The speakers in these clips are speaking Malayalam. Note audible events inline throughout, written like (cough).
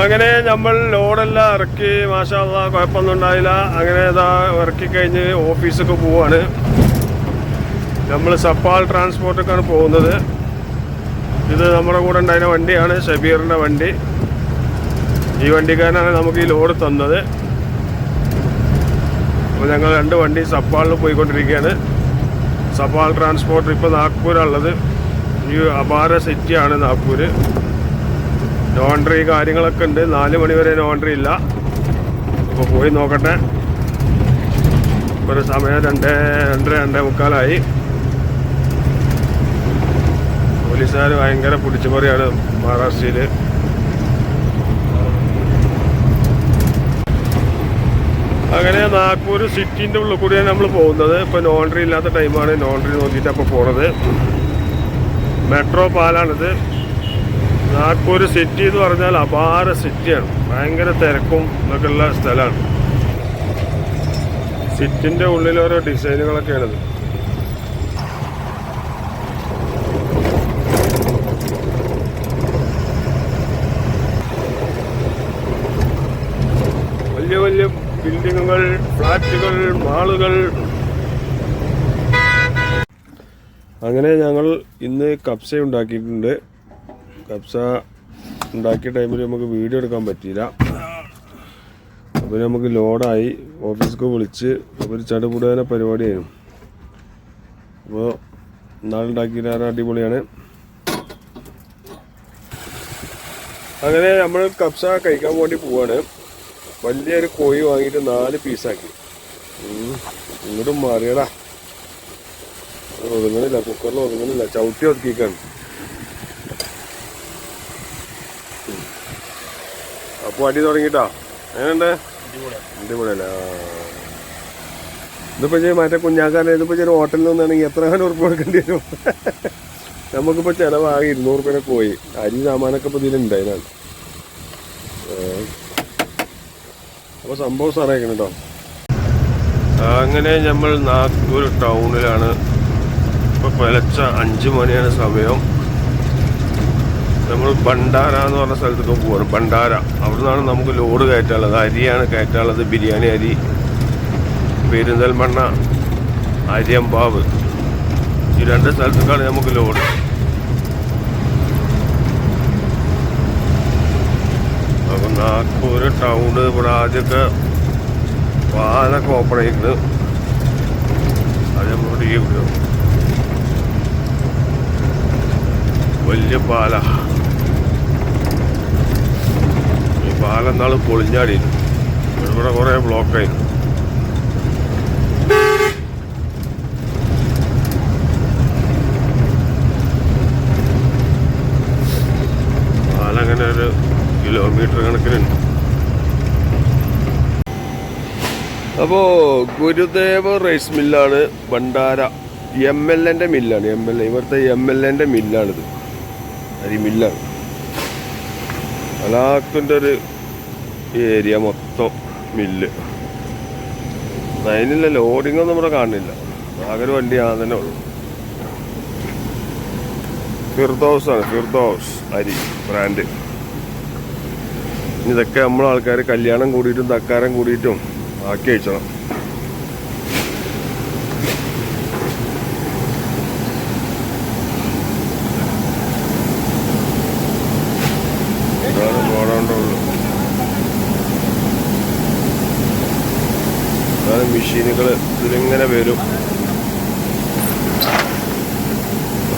അങ്ങനെ നമ്മൾ ലോഡെല്ലാം ഇറക്കി മാഷാള്ള കുഴപ്പമൊന്നും ഉണ്ടായില്ല അങ്ങനെ ഇതാ ഇറക്കി കഴിഞ്ഞ് ഓഫീസൊക്കെ പോവാണ്. നമ്മൾ സപ്പാൽ ട്രാൻസ്പോർട്ടൊക്കെയാണ് പോകുന്നത്. ഇത് നമ്മുടെ കൂടെ ഉണ്ടായിരുന്ന വണ്ടിയാണ് ഷബീറിന്റെ വണ്ടി. ഈ വണ്ടിക്കാരനാണ് നമുക്ക് ഈ ലോഡ് തന്നത്. അപ്പോൾ ഞങ്ങൾ രണ്ട് വണ്ടി സപ്പാളിൽ പോയിക്കൊണ്ടിരിക്കുകയാണ്. സപ്പാൾ ട്രാൻസ്പോർട്ട് ഇപ്പോൾ നാഗ്പൂരാണുള്ളത്. ഈ അപാര സിറ്റിയാണ് നാഗ്പൂർ ലോണ്ട്രി കാര്യങ്ങളൊക്കെ ഉണ്ട്. നാല് മണിവരെ ലോണ്ടറി ഇല്ല. അപ്പോൾ പോയി നോക്കട്ടെ. ഒരു സമയം രണ്ട് രണ്ടര രണ്ടേ മുക്കാലായി. പോലീസുകാർ ഭയങ്കര പിടിച്ചുപറിയാണ് മഹാരാഷ്ട്രയിൽ അങ്ങനെ നാഗ്പൂർ സിറ്റിന്റെ ഉള്ളിൽ കൂടിയാണ് നമ്മൾ പോകുന്നത്. ഇപ്പോൾ ലോണ്ടറി ഇല്ലാത്ത ടൈമാണ് ലോണ്ടറി നോക്കിയിട്ട് അപ്പോൾ പോണത്. മെട്രോ പാലാണിത്. നാഗ്പൂർ സിറ്റി എന്ന് പറഞ്ഞാൽ അപാര സിറ്റിയാണ് ഭയങ്കര തിരക്കും എന്നൊക്കെ ഉള്ള സ്ഥലമാണ്. സിറ്റിന്റെ ഉള്ളിൽ ഓരോ ഡിസൈനുകളൊക്കെയാണിത് വലിയ വലിയ ബിൽഡിങ്ങുകൾ ഫ്ലാറ്റുകൾ മാളുകൾ. അങ്ങനെ ഞങ്ങൾ ഇന്ന് കപ്സ ഉണ്ടാക്കിയിട്ടുണ്ട്. കപ്സ ഉണ്ടാക്കിയ ടൈമിൽ നമുക്ക് വീഡിയോ എടുക്കാൻ പറ്റിയില്ല. അപ്പോൾ നമുക്ക് ലോഡായി ഓഫീസിലേക്ക് വിളിച്ച് ഒരു ചടുപുടേന പരിപാടിയായിരുന്നു. അപ്പോൾ നാളുണ്ടാക്കിയ അടിപൊളിയാണ്. അങ്ങനെ നമ്മൾ കപ്സ കഴിക്കാൻ വേണ്ടി പോവാണ്. വലിയൊരു കോഴി വാങ്ങിയിട്ട് നാല് പീസാക്കി ഇങ്ങോട്ടും മാറിയടാ. ഒതുങ്ങണില്ല കുക്കറിൽ ഒതുങ്ങണില്ല. ചവിട്ടി ഒതുക്കിക്കാണ്. അപ്പോൾ അടി തുടങ്ങിട്ടാ. എങ്ങനെയുണ്ട്? അടിപൊളിയല്ലേ? ആ. ഇതിപ്പോ ചെയ്യും മറ്റേ കുഞ്ഞാക്കാരൻ ഇതിപ്പോ ചെറിയ ഹോട്ടലിൽ നിന്നാണെങ്കിൽ എത്ര കാലം ഉറപ്പ് കൊടുക്കേണ്ടി വരും? നമുക്കിപ്പോ ചെലവാകെ ഇരുന്നൂറ് രൂപ പോയി. അരി സാമാനൊക്കെ ഇപ്പൊ അതിനാണ്. അപ്പൊ സംഭവം സാറേക്കണം കേട്ടോ അങ്ങനെ നമ്മൾ നാഗ്പൂർ ടൗണിലാണ് ഇപ്പൊ പുലച്ച അഞ്ചു മണിയാണ് സമയം. നമ്മൾ ഭണ്ഡാര എന്ന് പറഞ്ഞ സ്ഥലത്തൊക്കെ പോവാണ്. ഭണ്ഡാര. അവിടുന്നാണ് നമുക്ക് ലോഡ് കയറ്റാനുള്ളത്. അരിയാണ് കയറ്റാനുള്ളത്. ബിരിയാണി അരി പെരിന്തൽമണ്ണ അരിയമ്പാവ്. ഈ രണ്ട് സ്ഥലത്തേക്കാണ് നമുക്ക് ലോഡ്. അപ്പം നാഗ്പൂർ ടൗണ് ഇവിടെ ആദ്യമൊക്കെ പാലൊക്കെ ഓപ്പൺ ആയിട്ടുണ്ട്. അത് നമ്മളോട് വലിയ പാല ഈ പാലം നാൾ പൊളിഞ്ഞാടി ഇവിടെ കുറെ ബ്ലോക്കായി. പാലങ്ങനെ ഒരു കിലോമീറ്റർ കണക്കിനുണ്ട് അപ്പോ ഗുരുദേവ് റൈസ് മില്ലാണ് ഭണ്ഡാര. എം എൽ എന്റെ മില്ലാണ്. എം എൽ എ ഇവിടുത്തെ എം എൽ എന്റെ മില്ലാണിത്. അരി മില്ലാണ്. അലാക്കിന്റെ ഒരു ഏരിയ മൊത്തം മില്ല്. അതിനുള്ള ലോഡിംഗ് ഒന്നും ഇവിടെ കാണുന്നില്ല ആകെ ഒരു വണ്ടി ആ തന്നെ ഉള്ളു. ആണ് ഫിർദോസ് അരി ബ്രാൻഡ് ഇതൊക്കെ നമ്മളെ ആൾക്കാർ കല്യാണം കൂടിയിട്ടും തക്കാരം കൂടിയിട്ടും ആക്കി അയച്ചണം. മെഷീനുകൾ ഇതിലിങ്ങനെ വരും.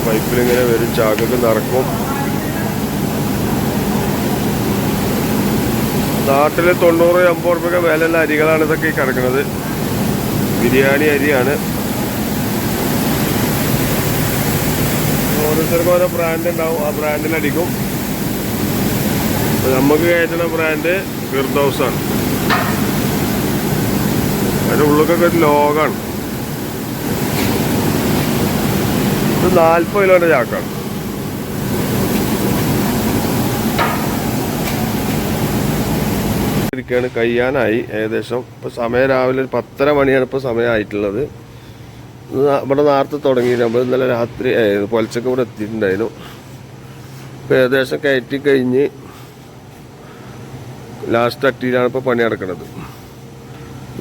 പൈപ്പിലിങ്ങനെ വരും ചാക്കൊക്കെ നിറക്കും. നാട്ടിൽ തൊണ്ണൂറ് അമ്പത് റുപ്യൊക്കെ വിലയുള്ള അരികളാണ് ഇതൊക്കെ കിടക്കുന്നത് ബിരിയാണി അരിയാണ്. ഓരോരുത്തർക്കും ഓരോ ബ്രാൻഡ് ഉണ്ടാവും. ആ അപ്പൊ നമുക്ക് കയറ്റുന്ന ബ്രാൻഡ് ഫിർദൗസ് അതിന്റെ ഉള്ളിലൊക്കെ ഒരു ലോകാണ് ഇത് നാൽപ്പത് കിലോന്റെ ചാക്കാണ്. ഇരിക്കുകയാണ് കഴിയാനായി ഏകദേശം. ഇപ്പോൾ സമയം രാവിലെ ഒരു പത്തര മണിയാണ് ഇപ്പോൾ സമയമായിട്ടുള്ളത് ഇവിടെ നേരത്തെ തുടങ്ങി നമ്മൾ ഇന്നലെ രാത്രി പൊലച്ചൊക്കെ ഇവിടെ എത്തിയിട്ടുണ്ടായിരുന്നു. ഇപ്പോൾ ഏകദേശം കയറ്റി കഴിഞ്ഞ് ലാസ്റ്റ് അട്ടിയിലാണ് ഇപ്പോൾ പണി നടക്കുന്നത്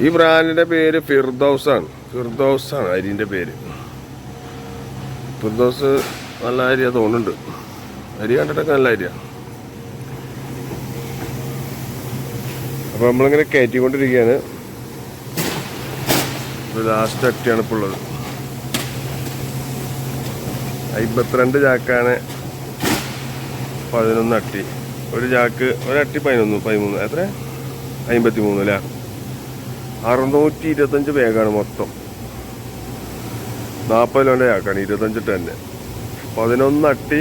ഈ ബ്രാൻഡിന്റെ പേര് ഫിർദൌസ് ആണ് ഫിർദൌസ് ആണ് അരിന്റെ പേര്. ഫിർദൌസ് നല്ല അരിയാ തോന്നുന്നുണ്ട്. അരി കണ്ടിട്ടൊക്കെ നല്ല അരിയാണ് അപ്പോൾ നമ്മളിങ്ങനെ കയറ്റിക്കൊണ്ടിരിക്കുകയാണ്. ലാസ്റ്റ് അട്ടിയാണ് ഇപ്പോൾ ഉള്ളത്. അമ്പത്തിരണ്ട് ചാക്കാണ് പതിനൊന്ന് അട്ടി. ഒരു ചാക്ക് ഒരട്ടി പതിനൊന്ന് പതിമൂന്ന്. എത്ര? അമ്പത്തി മൂന്ന് അല്ലേ? അറുന്നൂറ്റി ഇരുപത്തഞ്ച് ബാഗാണ് മൊത്തം. നാൽപ്പത് കിലോന്റെ ആക്കാണ് ഇരുപത്തഞ്ച് ടന്നെ പതിനൊന്ന് അട്ടി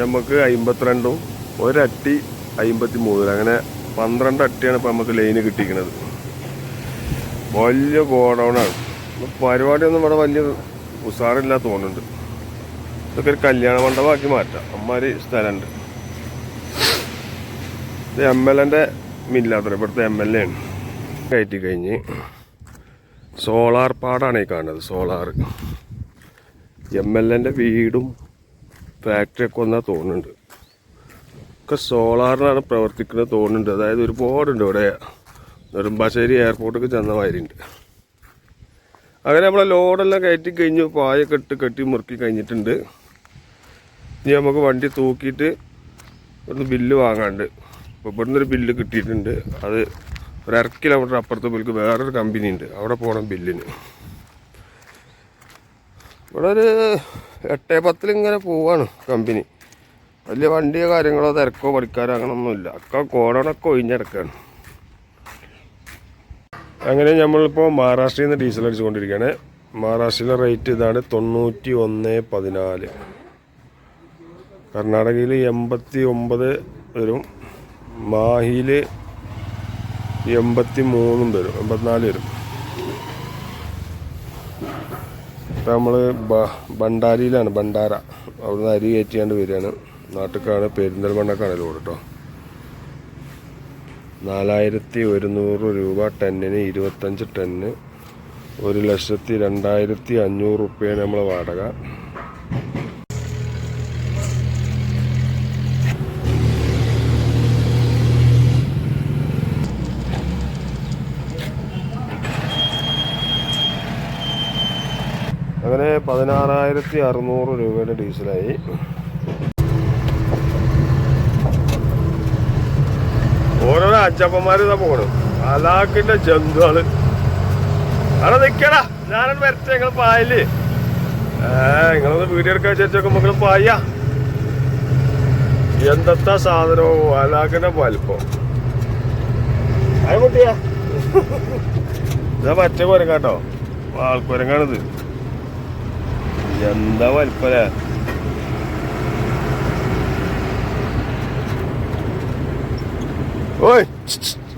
നമുക്ക് അമ്പത്തിരണ്ടും ഒരട്ടി അമ്പത്തി മൂന്നിൽ അങ്ങനെ പന്ത്രണ്ട് അട്ടിയാണ് ഇപ്പം നമുക്ക് ലൈന് കിട്ടിയിരിക്കുന്നത്. വലിയ ഗോഡൗണാണ് പരിപാടിയൊന്നും ഇവിടെ വലിയ ഉസാറില്ല തോന്നുന്നുണ്ട്. ഇതൊക്കെ ഒരു കല്യാണ മണ്ഡപമാക്കി മാറ്റാം. അമ്മമാര് സ്ഥലമുണ്ട് ഇത് എം എൽ എന്റെ മില്ലാത്ര ഇവിടുത്തെ എം എൽ എ ആണ്. കയറ്റി കഴിഞ്ഞ് സോളാർ പാടാണ് ഈ കാണുന്നത് സോളാർ. എം എൽ എന്റെ വീടും ഫാക്ടറിയൊക്കെ ഒന്നാ തോന്നുന്നുണ്ട്. ഒക്കെ സോളാറിനാണ് പ്രവർത്തിക്കുന്നത് തോന്നുന്നുണ്ട്. അതായത് ഒരുപാടുണ്ട് ഇവിടെ. നെടുമ്പാശ്ശേരി എയർപോർട്ടൊക്കെ ചെന്ന മാതിരിയുണ്ട്. അങ്ങനെ നമ്മളെ ലോഡെല്ലാം കയറ്റി കഴിഞ്ഞു പായ ഇട്ട് കെട്ടി മുറുക്കി കഴിഞ്ഞിട്ടുണ്ട്. ഇനി നമുക്ക് വണ്ടി തൂക്കിയിട്ട് ഇവിടുന്ന് ബില്ല് വാങ്ങാണ്ട്. അപ്പോൾ ഇവിടുന്ന് ഒരു ബില്ല് കിട്ടിയിട്ടുണ്ട്. അത് ഒരു അര കിലോമീറ്റർ അപ്പുറത്ത് പോലും വേറൊരു കമ്പനി ഉണ്ട്. അവിടെ പോകണം ബില്ലിന് ഇവിടെ ഒരു എട്ടേ പത്തിലിങ്ങനെ പോവാണ് കമ്പനി വലിയ വണ്ടിയോ കാര്യങ്ങളോ തിരക്കോ പഠിക്കാരോ അങ്ങനൊന്നുമില്ല അക്ക കോടണൊക്കെ ഒഴിഞ്ഞിടക്കാണ്. അങ്ങനെ നമ്മളിപ്പോൾ മഹാരാഷ്ട്രയിൽ നിന്ന് ഡീസൽ അടിച്ചുകൊണ്ടിരിക്കുകയാണ്. മഹാരാഷ്ട്രയിലെ റേറ്റ് ഇതാണ് തൊണ്ണൂറ്റി ഒന്ന് പതിനാല്. കർണാടകയിൽ എൺപത്തി ഒമ്പത് വരും. മാഹിയിൽ എൺപത്തി മൂന്നും വരും എൺപത്തിനാല് വരും. ഇപ്പം നമ്മൾ ഭണ്ഡാരിയിലാണ് ഭണ്ഡാര. അവിടുന്ന് അരി കയറ്റിയാണ്ട് വരികയാണ്. നാട്ടുകാണ് പെരിന്തൽമണ്ണക്കാണ് ലോഡ് കേട്ടോ നാലായിരത്തി ഒരുന്നൂറ് രൂപ ടെന്നിന് ഇരുപത്തഞ്ച് ടെന്ന് ഒരു ലക്ഷത്തി രണ്ടായിരത്തി അഞ്ഞൂറ് റുപ്യാണ് നമ്മൾ വാടക അങ്ങനെ പതിനാറായിരത്തി അറുന്നൂറ് രൂപയുടെ ഡീസലായി. ഓരോരോ അച്ചപ്പന്മാര് ഇതാ പോകണം അലാക്കിന്റെ ജന്തുവാണ്. അവിടെ നിക്കടാ. ഞാനും വരച്ച നിങ്ങൾ പായൽ. ഏ നിങ്ങളൊന്ന് വീഡിയോ എടുക്കാൻ വിചാരിച്ചൊക്കെ നിങ്ങൾ പായ. എന്തത്താ സാധനവും അലാക്കിന്റെ വലിപ്പം. കുട്ടിയാ. ഇതാ പറ്റ കുരങ്ങാട്ടോ ആൾക്കുരങ്ങാണിത് എന്താ വലിപ്പല്ലേ ഓയ്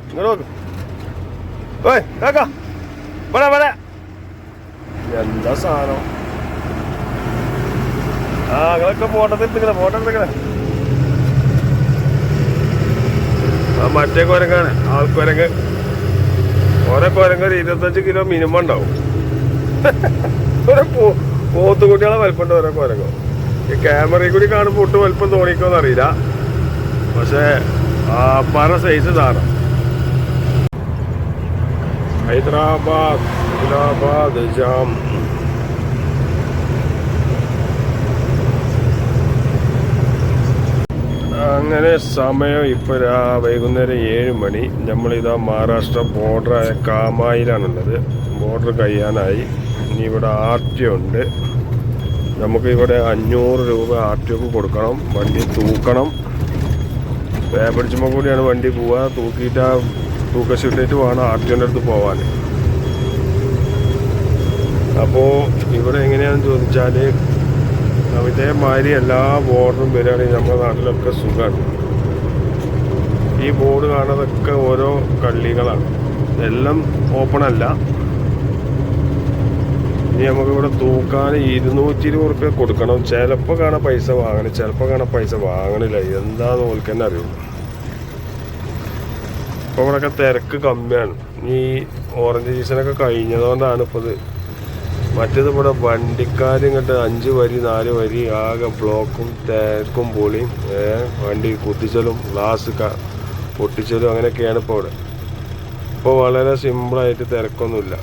ഇങ്ങോട്ട് നോക്ക് ഓയ് കാക്ക ഇവിടെ ഇവിടെ എന്താ സാധനം ആ നിങ്ങളൊക്കെ ഫോട്ടോ എടുത്തിക്കണേ ഫോട്ടോ എടുത്തിക്കണേ ആ മറ്റേ കുരങ്ങാണ് ആൾക്കുരങ്ങ് ഓരോ കുരങ്ങ് ഒരു ഇരുപത്തഞ്ച് കിലോ മിനിമം ഉണ്ടാവും. (laughs) ഓരോ പോ പോത്തുകുട്ടികളെ വലിപ്പമുണ്ട് ഓരോ കുരങ്ങോ. ഈ ക്യാമറയിൽ കൂടി കാണുമ്പോൾ ഒട്ടും വലിപ്പം തോന്നിക്കോന്ന് അറിയില്ല പക്ഷേ പല സൈസ് സാധനം. ഹൈദരാബാദ് ഹൈദരാബാദ് ജാം. അങ്ങനെ സമയം ഇപ്പോൾ രാ വൈകുന്നേരം ഏഴ് മണി. നമ്മളിതാ മഹാരാഷ്ട്ര ബോർഡറായ കാമായിലാണുള്ളത്. ബോർഡർ കഴിയാനായി. ഇനി ഇവിടെ ആർ ടി ഉണ്ട്. നമുക്ക് ഇവിടെ അഞ്ഞൂറ് രൂപ ആർ ടി ഒക്കെ കൊടുക്കണം. വണ്ടി തൂക്കണം. പേപ്പടിച്ചുമ്പോൾ കൂടിയാണ് വണ്ടി പോവുക തൂക്കിയിട്ട് ആ തൂക്കശീട്ടിട്ട് വേണം ആർ ടി അടുത്ത് പോവാൻ അപ്പോൾ ഇവിടെ എങ്ങനെയാണെന്ന് ചോദിച്ചാൽ ഇതേമാതിരി എല്ലാ ബോർഡറും വരികയാണെങ്കിൽ നമ്മുടെ നാട്ടിലൊക്കെ സുഖമാണ്. ഈ ബോർഡ് കാണുന്നതൊക്കെ ഓരോ കള്ളികളാണ്. എല്ലാം ഓപ്പൺ അല്ല. ഇനി നമുക്കിവിടെ തൂക്കാൻ ഇരുന്നൂറ്റി ഇരുപത് റുപ്യ കൊടുക്കണം. ചിലപ്പോൾ കാണാൻ പൈസ വാങ്ങണം. ചിലപ്പോൾ കാണാൻ പൈസ വാങ്ങണില്ല. എന്താന്ന് ഓൽക്ക് തന്നെ അറിയുള്ളൂ. ഇപ്പോൾ ഇവിടെയൊക്കെ തിരക്ക് കമ്മിയാണ്. ഈ ഓറഞ്ച് സീസണൊക്കെ കഴിഞ്ഞതുകൊണ്ടാണ് ഇപ്പോൾ ഇത് മറ്റേത് ഇവിടെ വണ്ടിക്കാരും ഇങ്ങോട്ട് അഞ്ച് വരി നാല് വരി ആകെ ബ്ലോക്കും തിരക്കും പൊളിയും വണ്ടി കുത്തിച്ചലും ഗ്ലാസ് പൊട്ടിച്ചലും അങ്ങനെയൊക്കെയാണ് ഇപ്പോൾ ഇവിടെ. ഇപ്പോൾ വളരെ സിമ്പിളായിട്ട് തിരക്കൊന്നുമില്ല.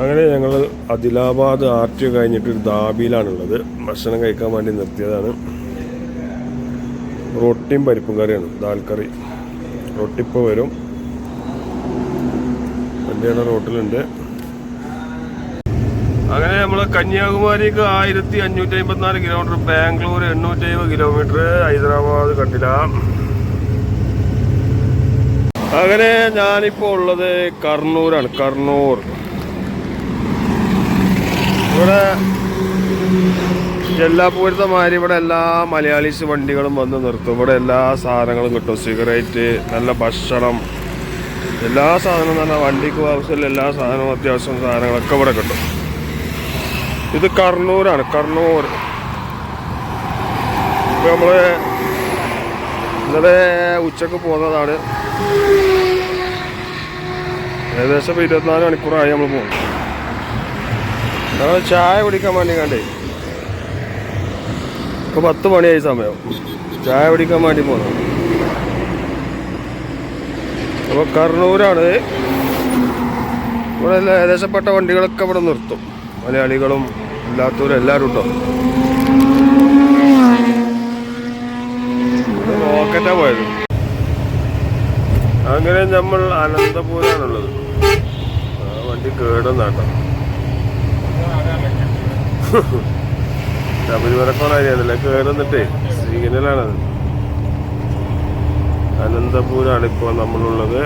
അങ്ങനെ ഞങ്ങൾ അദിലാബാദ് ആർ ടി കഴിഞ്ഞിട്ട് ഒരു ദാബിയിലാണുള്ളത് ഭക്ഷണം കഴിക്കാൻ വേണ്ടി നിർത്തിയതാണ്. റൊട്ടിയും പരിപ്പും കറിയാണ് ദാൽ കറി റൊട്ടി ഇപ്പോൾ വരും. വണ്ടിയുടെ റോട്ടിലുണ്ട്. അങ്ങനെ നമ്മൾ കന്യാകുമാരിക്ക് ആയിരത്തി അഞ്ഞൂറ്റി അമ്പത്തിനാല് കിലോമീറ്റർ ബാംഗ്ലൂർ എണ്ണൂറ്റി അമ്പത് കിലോമീറ്റർ ഹൈദരാബാദ് കണ്ടില്ല. അങ്ങനെ ഞാനിപ്പോൾ ഉള്ളത് കർണൂരാണ് കർണൂർ. ഇവിടെ എല്ലാ മാതിരി ഇവിടെ എല്ലാ മലയാളീസ് വണ്ടികളും വന്ന് നിർത്തും. ഇവിടെ എല്ലാ സാധനങ്ങളും കിട്ടും. സിഗരറ്റ് നല്ല ഭക്ഷണം. എല്ലാ സാധനവും തന്നെ വണ്ടിക്ക് ആവശ്യമുള്ള എല്ലാ സാധനവും അത്യാവശ്യം സാധനങ്ങളൊക്കെ ഇവിടെ കിട്ടും. ഇത് കർണൂരാണ് കർണൂർ ഇപ്പൊ നമ്മൾ ഇന്നലെ ഉച്ചയ്ക്ക് പോകുന്നതാണ് ഏകദേശം ഇപ്പൊ ഇരുപത്തിനാല് മണിക്കൂറായി നമ്മൾ പോകും നമ്മൾ ചായ കുടിക്കാൻ വേണ്ടി കണ്ടേ. ഇപ്പൊ പത്ത് മണിയായി സമയം. ചായ കുടിക്കാൻ വേണ്ടി പോകുന്നത് അപ്പൊ കർണൂരാണ്. ഇവിടെ ഏകദേശപ്പെട്ട വണ്ടികളൊക്കെ ഇവിടെ നിർത്തും. മലയാളികളും അല്ലാത്തവരും എല്ലാവരും ഉണ്ടോ? റോക്കറ്റാ പോയത്. അങ്ങനെ നമ്മൾ അനന്തപൂരാണുള്ളത്. ആ വണ്ടി കേടുന്നാട്ടോ. (laughs) ശബരിമലക്കോണല്ലേ കേടുന്നിട്ടേ സിഗ്നലാണത് അനന്തപൂരാണ് ഇപ്പോൾ നമ്മളുള്ളത്.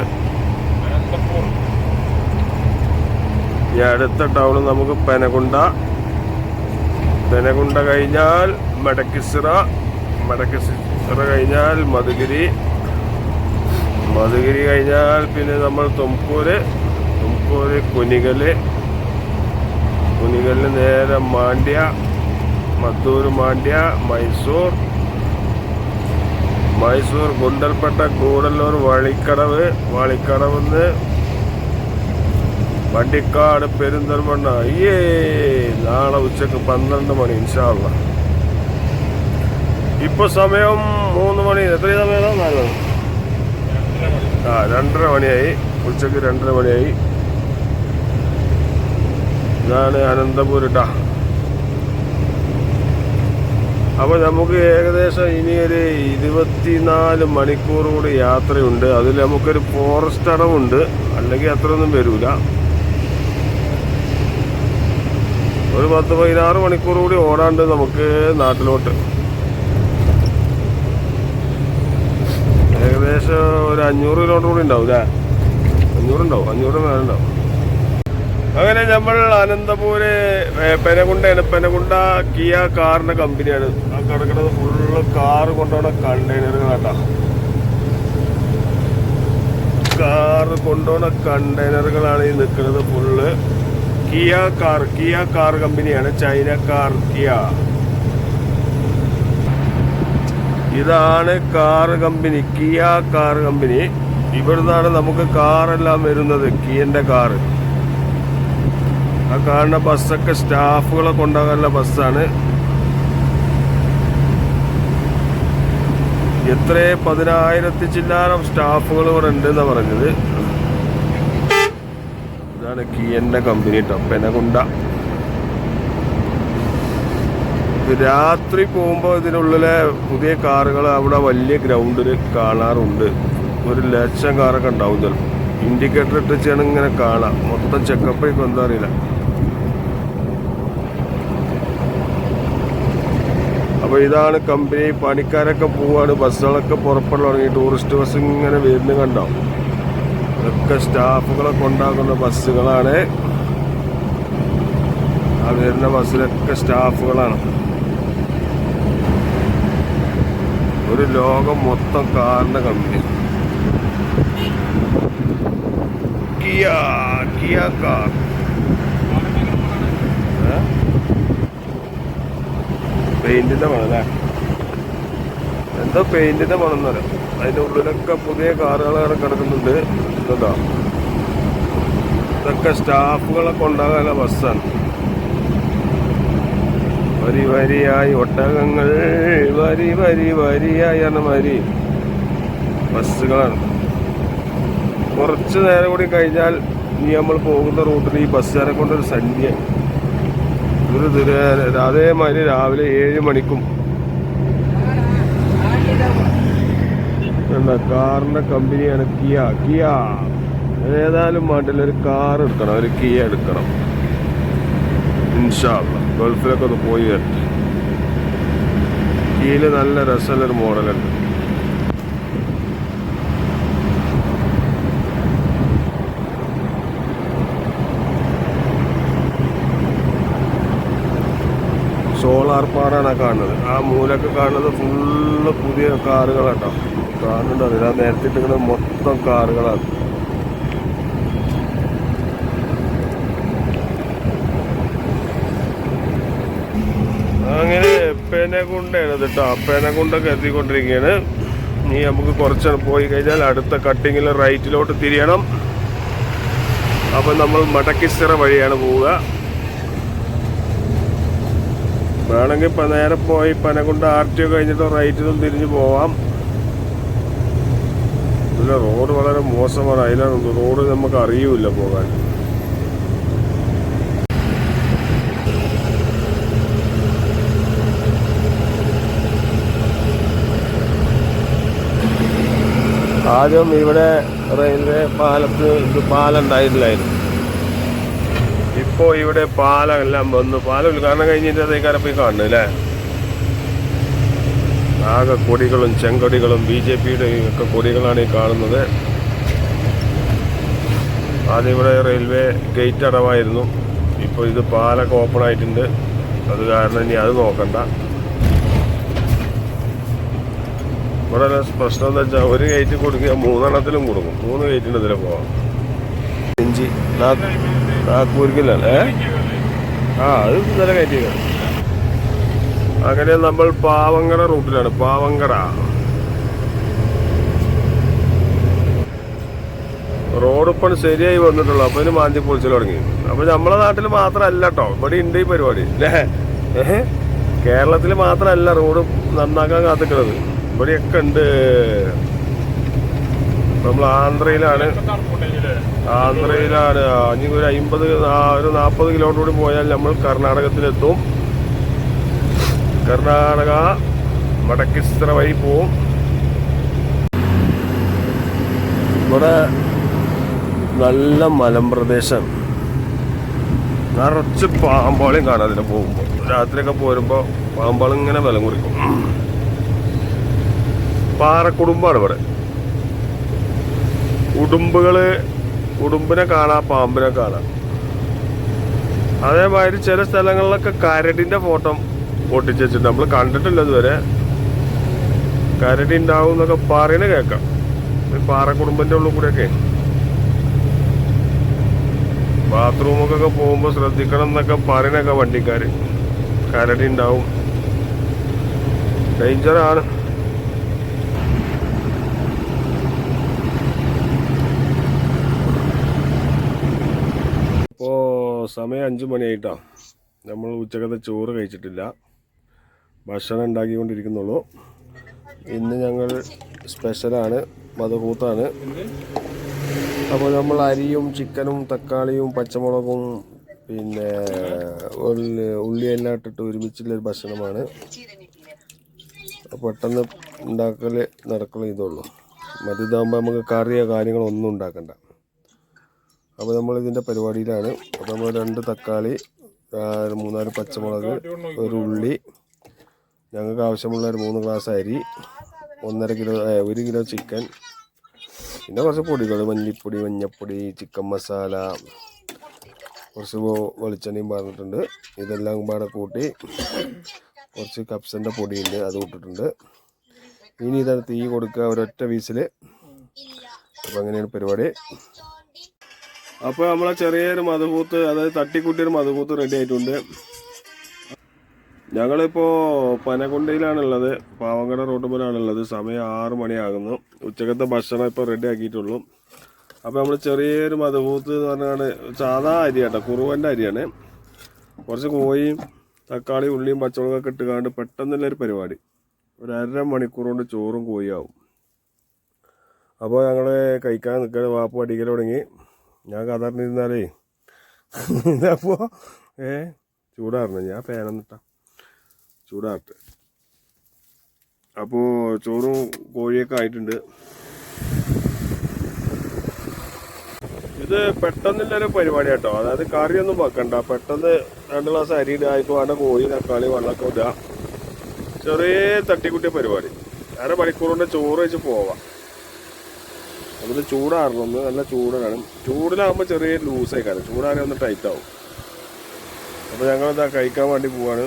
ഈ അടുത്ത ടൗൺ നമുക്ക് പെനകുണ്ട. പെനകുണ്ട കഴിഞ്ഞാൽ മടക്കിസിറ മടക്കിസിറ കഴിഞ്ഞാൽ മധുഗിരി. മധുഗിരി കഴിഞ്ഞാൽ പിന്നെ നമ്മൾ തുംകൂര് തുംകൂര് കുനികൽ. കുനികലിന് നേരെ മാണ്ഡ്യ. മത്തൂർ മാണ്ഡ്യ മൈസൂർ. മൈസൂർ ഗുണ്ടൽപ്പെട്ട കൂടല്ലൂർ വഴിക്കടവ് വഴിക്കടവ് വണ്ടിക്കാട് പെരിന്തൽമണ്ണ. അയ്യേ നാളെ ഉച്ചയ്ക്ക് പന്ത്രണ്ട് മണി ഇൻഷാള്ള ഇപ്പൊ സമയം മൂന്ന് മണി എത്ര സമയം? നല്ലത് ആ രണ്ടര മണിയായി. ഉച്ചയ്ക്ക് രണ്ടര മണിയായി. ഇതാണ് അനന്തപൂർ ട്ടാ അപ്പൊ നമുക്ക് ഏകദേശം ഇനി ഒരു ഇരുപത്തിനാല് മണിക്കൂർ കൂടി യാത്രയുണ്ട്. അതിൽ നമുക്കൊരു ഫോറസ്റ്റ് അടവുണ്ട്. അല്ലെങ്കിൽ അത്രയൊന്നും വരൂല. ഒരു പത്ത് പതിനാറ് മണിക്കൂർ കൂടി ഓടാണ്ട് നമുക്ക് നാട്ടിലോട്ട്. ഏകദേശം ഒരു അഞ്ഞൂറ് കിലോമീറ്റർ കൂടി ഉണ്ടാവും അല്ലേ അഞ്ഞൂറുണ്ടാവും. അഞ്ഞൂറ് മേലെ ഉണ്ടാവും. അങ്ങനെ നമ്മൾ അനന്തപൂര് പെനകുണ്ട പെനകുണ്ട കിയ കാറിന്റെ കമ്പനിയാണ്. ആ കിടക്കുന്നത് ഫുള്ള് കാറ് കൊണ്ടുപോണ കണ്ടെയ്നറുകളാട്ടാ കാറ് കൊണ്ടുപോണ കണ്ടെയ്നറുകളാണ് ഈ നിൽക്കുന്നത് full Kia car Kia car കമ്പനിയാണ് ചൈന കാർ കിയ. ഇതാണ് car company Kia car company. ഇവിടുന്നാണ് നമുക്ക് കാറെല്ലാം വരുന്നത് കിയന്റെ കാറ്. ആ കാണുന്ന ബസ്സൊക്കെ സ്റ്റാഫുകളെ കൊണ്ടാകാനുള്ള ബസ്സാണ്. എത്ര പതിനായിരത്തി ചില്ലാനം സ്റ്റാഫുകൾ ഇവിടെ ഉണ്ടെന്നാണ് പറഞ്ഞത്. ഇതാണ് കിയന്റെ കമ്പനി കേട്ടോ ഇത് രാത്രി പോകുമ്പോൾ ഇതിനുള്ളിലെ പുതിയ കാറുകൾ അവിടെ വലിയ ഗ്രൗണ്ടിൽ കാണാറുണ്ട്. ഒരു ലക്ഷം കാറൊക്കെ ഉണ്ടാവും ചിലപ്പോൾ ഇൻഡിക്കേറ്റർ ഇട്ടിച്ചാണ് ഇങ്ങനെ കാണാം. മൊത്തം ചെക്കപ്പ് എന്താ അറിയില്ല. അപ്പൊ ഇതാണ് കമ്പനി പണിക്കാരൊക്കെ പോവാണ്. ബസ്സുകളൊക്കെ പുറപ്പെടാൻ തുടങ്ങി. ടൂറിസ്റ്റ് ബസ് ഇങ്ങനെ വരുന്ന കണ്ടോ? ഇതൊക്കെ സ്റ്റാഫുകളൊക്കെ കൊണ്ടാക്കുന്ന ബസ്സുകളാണ്. ആ വരുന്ന ബസ്സിലൊക്കെ സ്റ്റാഫുകളാണ് ഒരു ലോകം മൊത്തം കാറിന്റെ കമ്പനി കിയ കിയ കാർ. പെയിന്റിന്റെ മണം അല്ലേ? എന്തോ പെയിന്റിന്റെ മണം എന്ന് അതിന്റെ ഉള്ളിലൊക്കെ പുതിയ കാറുകൾ കിടക്കുന്നുണ്ട്. എന്താ ഇതൊക്കെ സ്റ്റാഫുകളെ കൊണ്ടാകാനുള്ള ബസ്സാണ്. വരി വരിയായി ഒട്ടകങ്ങൾ വരി വരി വരിയായി എന്ന മാതിരി ബസ്സുകളാണ്. കുറച്ച് നേരം കൂടി കഴിഞ്ഞാൽ ഇനി നമ്മൾ പോകുന്ന റൂട്ടിൽ ഈ ബസ്സുകാരെ കൊണ്ടൊരു സന്ധ്യ ഒരു അതേമാതിരി രാവിലെ ഏഴ് മണിക്കും. എന്താ കാറിന്റെ കമ്പനിയാണ് കിയ. കിയ ഏതായാലും വേണ്ടില്ല ഒരു കാർ എടുക്കണം ഒരു കിയ എടുക്കണം. ഇൻഷാള്ള ഗൾഫിലൊക്കെ ഒന്ന് പോയി വരട്ടെ. കീയിൽ നല്ല രസമുള്ളൊരു മോഡലുണ്ട്. സോളാർ ആ കാണുന്നത്. ആ മൂലൊക്കെ കാണുന്നത് ഫുള്ള് പുതിയ കാറുകളാട്ടോ. അതിൽ ആ നേരത്തെ ഇട്ടിങ്ങനെ മൊത്തം കാറുകളാണ്. അങ്ങനെ പെനകുണ്ടാണ് കേട്ടോ പെനകുണ്ടൊക്കെ എത്തിക്കൊണ്ടിരിക്കുകയാണ്. ഇനി നമുക്ക് കുറച്ച് പോയി കഴിഞ്ഞാൽ അടുത്ത കട്ടിങ്ങിൽ റൈറ്റിലോട്ട് തിരിയണം. അപ്പം നമ്മൾ മടക്കിച്ചിറ വഴിയാണ് പോവുക. വേണമെങ്കിൽ ഇപ്പം നേരെ പോയി പനകുണ്ട് ആർ ടി ഒ കഴിഞ്ഞിട്ട് റൈറ്റിലും തിരിഞ്ഞ് പോവാം. പിന്നെ റോഡ് വളരെ മോശമാണ്. അതിലാണ് റോഡ് നമുക്ക് അറിയൂല പോകാൻ. ആദ്യം ഇവിടെ റെയിൽവേ പാലത്ത് ഇത് പാലം ഉണ്ടായിട്ടില്ലായിരുന്നു ഇപ്പോ ഇവിടെ പാലം എല്ലാം വന്നു. പാലം ഉദ്ഘാടനം കഴിഞ്ഞിട്ട് അതേക്കാരം പോയി കാണുന്നു അല്ലേ? ആകെ കൊടികളും ചെങ്കൊടികളും ബി ജെ പിയുടെ ഒക്കെ കൊടികളാണ് ഈ കാണുന്നത്. ആദ്യം ഇവിടെ റെയിൽവേ ഗേറ്റ് അടവായിരുന്നു. ഇപ്പോൾ ഇത് പാലൊക്കെ ഓപ്പൺ ആയിട്ടുണ്ട്. അത് കാരണം ഇനി അത് നോക്കണ്ട. ഇവിടെ പ്രശ്നം എന്താ വെച്ചാൽ ഒരു ഗേറ്റ് കൊടുക്കുക മൂന്നെണ്ണത്തിലും കൊടുക്കും. മൂന്ന് ഗേറ്റിന്റെ ഇതിലെ പോവാം. ഇഞ്ചി നാക്കൂരിക്കല്ലേ ആ അത് ഇന്നലെ കയറ്റിയത്. അങ്ങനെ നമ്മൾ പാവങ്കട റൂട്ടിലാണ്. പാവങ്കട റോഡ് ഇപ്പം ശരിയായി വന്നിട്ടുള്ളൂ. അപ്പൊ ഇതിന് മാന്തി പൊളിച്ചു തുടങ്ങി. അപ്പൊ നമ്മളെ നാട്ടിൽ മാത്രമല്ല കേട്ടോ ഇവിടെ ഉണ്ട് ഈ പരിപാടി. അല്ലേ കേരളത്തിൽ മാത്രമല്ല റോഡ് നന്നാക്കാൻ കാത്തിക്കുന്നത് ഇവിടെയൊക്കെ ഉണ്ട് നമ്മൾ ആന്ധ്രയിലാണ്. ആന്ധ്രയിലാണ്. ഇനി ഒരു അമ്പത് ഒരു നാൽപ്പത് കിലോമീറ്റർ കൂടി പോയാൽ നമ്മൾ കർണാടകത്തിലെത്തും. കർണാടക വടക്കിസ്ത്ര വഴി പോവും. ഇവിടെ നല്ല മലമ്പ്രദേശം. നിറച്ച് പാമ്പാളിയും കാണാം അതിനെ പോകുമ്പോൾ രാത്രിയൊക്കെ പോരുമ്പോൾ പാമ്പാളിങ്ങനെ വില കുറിക്കും പാറക്കുടുംബാണ് ഇവിടെ. ഉടുമ്പുകൾ ഉടുമ്പിനെ കാണാം പാമ്പിനെ കാണാം. അതേമാതിരി ചില സ്ഥലങ്ങളിലൊക്കെ കരടിന്റെ ഫോട്ടോ പൊട്ടിച്ച് വെച്ചിട്ടുണ്ട്. നമ്മൾ കണ്ടിട്ടില്ല ഇതുവരെ. കരടി ഉണ്ടാവും എന്നൊക്കെ പാറയിന് കേൾക്കാം പാറ പാറക്കുടുംബന്റെ ഉള്ളിൽ കൂടെയൊക്കെ. ബാത്റൂമൊക്കെ പോകുമ്പോൾ ശ്രദ്ധിക്കണം എന്നൊക്കെ പാറയിനൊക്കെ വണ്ടിക്കാർ കരടി ഉണ്ടാവും ഡേഞ്ചറാണ് ഇപ്പോൾ സമയം അഞ്ച് മണിയായിട്ടാ. നമ്മൾ ഉച്ചക്കത്തെ ചോറ് കഴിച്ചിട്ടില്ല. ഭക്ഷണം ഉണ്ടാക്കിക്കൊണ്ടിരിക്കുന്നുള്ളൂ. ഇന്ന് ഞങ്ങൾ സ്പെഷ്യലാണ് മധുകൂത്താണ് അപ്പോൾ നമ്മൾ അരിയും ചിക്കനും തക്കാളിയും പച്ചമുളകും പിന്നെ ഉള്ളി ഉള്ളിയെല്ലാം ഇട്ടിട്ട് ഒരുമിച്ചുള്ളൊരു ഭക്ഷണമാണ്. പെട്ടെന്ന് ഉണ്ടാക്കൽ നടക്കൽ ഇതുള്ളൂ. മറ്റേതാകുമ്പോൾ നമുക്ക് കറിയോ കാര്യങ്ങളോ ഒന്നും ഉണ്ടാക്കണ്ട. അപ്പോൾ നമ്മൾ ഇതിന്റെ പരിപാടിയിലാണ്. അപ്പോൾ നമ്മൾ രണ്ട് തക്കാളി മൂന്നാൽ പച്ചമുളക് ഒരു ഉള്ളി ഞങ്ങൾക്ക് ആവശ്യമുള്ള ഒരു മൂന്ന് ഗ്ലാസ് അരി ഒന്നര കിലോ ഒരു കിലോ ചിക്കൻ പിന്നെ കുറച്ച് പൊടികൾ മല്ലിപ്പൊടി മഞ്ഞപ്പൊടി ചിക്കൻ മസാല കുറച്ച് വെളിച്ചെണ്ണയും പറഞ്ഞിട്ടുണ്ട് ഇതെല്ലാം പാടെ കൂട്ടി കുറച്ച് കപ്സിന്റെ പൊടിയുണ്ട് അത് ഇട്ടിട്ടുണ്ട്. ഇനി ഇതാണ് തീ കൊടുക്കുക ഒരൊറ്റ വീസിൽ അപ്പോൾ അങ്ങനെയാണ് പരിപാടി. അപ്പോൾ നമ്മളെ ചെറിയൊരു മധുകൂത്ത് അതായത് തട്ടിക്കുട്ടിയൊരു മധുകൂത്ത് റെഡി ആയിട്ടുണ്ട്. ഞങ്ങളിപ്പോൾ പനകുണ്ടയിലാണുള്ളത്. പാവങ്കട റോട്ടുമ്പോഴാണുള്ളത് സമയം ആറ് മണിയാകുന്നു. ഉച്ചക്കത്തെ ഭക്ഷണം ഇപ്പോൾ റെഡി ആക്കിയിട്ടുള്ളൂ. അപ്പോൾ നമ്മൾ ചെറിയൊരു മധുകൂത്ത് എന്ന് പറഞ്ഞാണ് സാധാ അരി കേട്ടോ കുറുവന്റെ അരിയാണ്. കുറച്ച് കോഴിയും തക്കാളി ഉള്ളിയും പച്ചമുളകൊക്കെ ഇട്ടുകാണ്ട് പെട്ടെന്നുള്ളൊരു പരിപാടി. ഒരു അര മണിക്കൂർ കൊണ്ട് ചോറും കോഴിയാവും അപ്പോൾ ഞങ്ങൾ കഴിക്കാൻ നിൽക്കുന്ന വാപ്പ് അടിക്കൽ തുടങ്ങി. ഞാൻ കഥ പറഞ്ഞിരുന്നാലേ. അപ്പോൾ ഏ ചൂടാറണം. ഞാൻ ഫാനൊന്നിട്ട ചൂടാറട്ടെ. അപ്പോ ചോറും കോഴിയൊക്കെ ആയിട്ടുണ്ട്. ഇത് പെട്ടെന്നുള്ളൊരു പരിപാടി കേട്ടോ അതായത് കറിയൊന്നും വെക്കണ്ട. പെട്ടെന്ന് രണ്ട് ഗ്ലാസ് അരി ഇടായിപ്പോ വേണ്ട കോഴി തക്കാളി വെള്ളമൊക്കെ ഇടുക ചെറിയ തട്ടിക്കുട്ടിയ പരിപാടി. അര മണിക്കൂർ കൊണ്ട് ചോറ് വെച്ച് പോവാം. നമുക്ക് ചൂടാറണം. ഒന്ന് നല്ല ചൂടാണ്. ചൂടിലാകുമ്പോൾ ചെറിയ ലൂസായി കാരണം ചൂടാണെങ്കിൽ ഒന്ന് ടൈറ്റാവും അപ്പോൾ ഞങ്ങളെന്താ കഴിക്കാൻ വേണ്ടി പോവാണ്.